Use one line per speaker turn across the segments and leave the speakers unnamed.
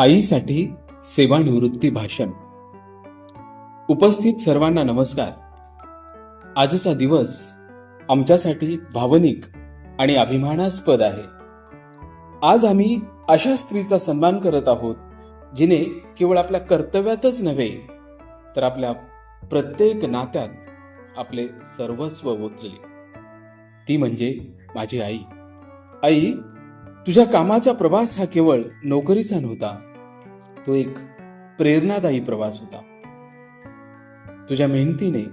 आईसाठी सेवानिवृत्ती भाषण. उपस्थित सर्वांना नमस्कार. आजचा दिवस आमच्यासाठी भावनिक आणि अभिमानास्पद आहे. आज आम्ही अशा स्त्रीचा सन्मान करत आहोत जिने केवळ आपल्या कर्तव्यातच नव्हे तर आपल्या प्रत्येक नात्यात आपले सर्वस्व ओतले ती म्हणजे माझी आई. आई तुझ्या कामाचा प्रवास हा केवळ नोकरीचा नव्हता तो एक प्रेरणादायी प्रवास होता. तुझ्या मेहनतीने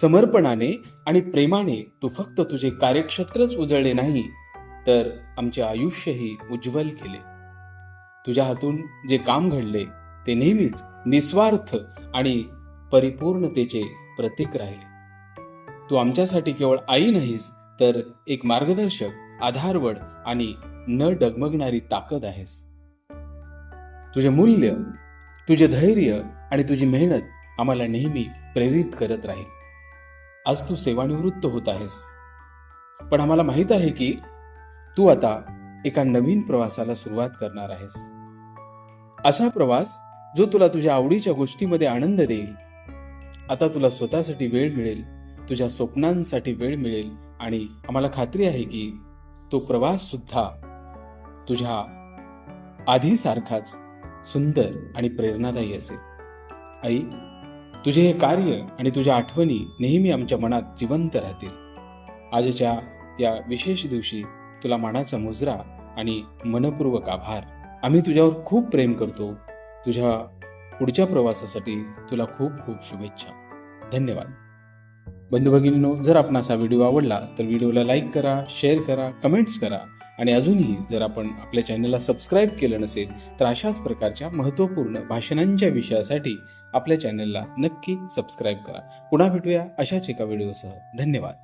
समर्पणाने आणि प्रेमाने तू फक्त तुझे कार्यक्षेत्रच उजळले नाही तर आमचे आयुष्यही उज्ज्वल केले. तुझ्या हातून जे काम घडले ते नेहमीच निस्वार्थ आणि परिपूर्णतेचे प्रतीक राहिले. तू आमच्यासाठी केवळ आई नाहीस तर एक मार्गदर्शक आधारवड आणि न डगमगणारी ताकद आहेस. तुझे मूल्य तुझे धैर्य आणि तुझी मेहनत आम्हाला नेहमी प्रेरित करत राहील. आज तू सेवानिवृत्त होत आहेस. पण आम्हाला माहीत आहे की तू आता एका नवीन प्रवासाला सुरुवात करणार आहेस. असा प्रवास जो तुला तुझ्या आवडीच्या गोष्टीमध्ये आनंद देईल. आता तुला स्वतःसाठी वेळ मिळेल तुझ्या स्वप्नांसाठी वेळ मिळेल आणि आम्हाला खात्री आहे की तो प्रवास सुद्धा तुझ्या आधीसारखाच सुंदर आणि प्रेरणादायी असेल. आई तुझे हे कार्य आणि तुझ्या आठवणी नेहमी आमच्या मनात जिवंत राहतील. आजच्या या विशेष दिवशी तुला मानाचा मुजरा आणि मनपूर्वक आभार. आम्ही तुझ्यावर खूप प्रेम करतो. तुझ्या पुढच्या प्रवासासाठी तुला खूप खूप शुभेच्छा. धन्यवाद. बंधू भगिनींनो जर आपण असा व्हिडिओ आवडला तर व्हिडिओला लाईक करा शेअर करा कमेंट्स करा. आणि अजूनही जर आपण आपल्या चॅनलला सबस्क्राईब केलं नसेल तर अशाच प्रकारच्या महत्त्वपूर्ण भाषणांच्या विषयासाठी आपल्या चॅनलला नक्की सबस्क्राईब करा. पुन्हा भेटूया अशाच एका व्हिडिओसह. धन्यवाद.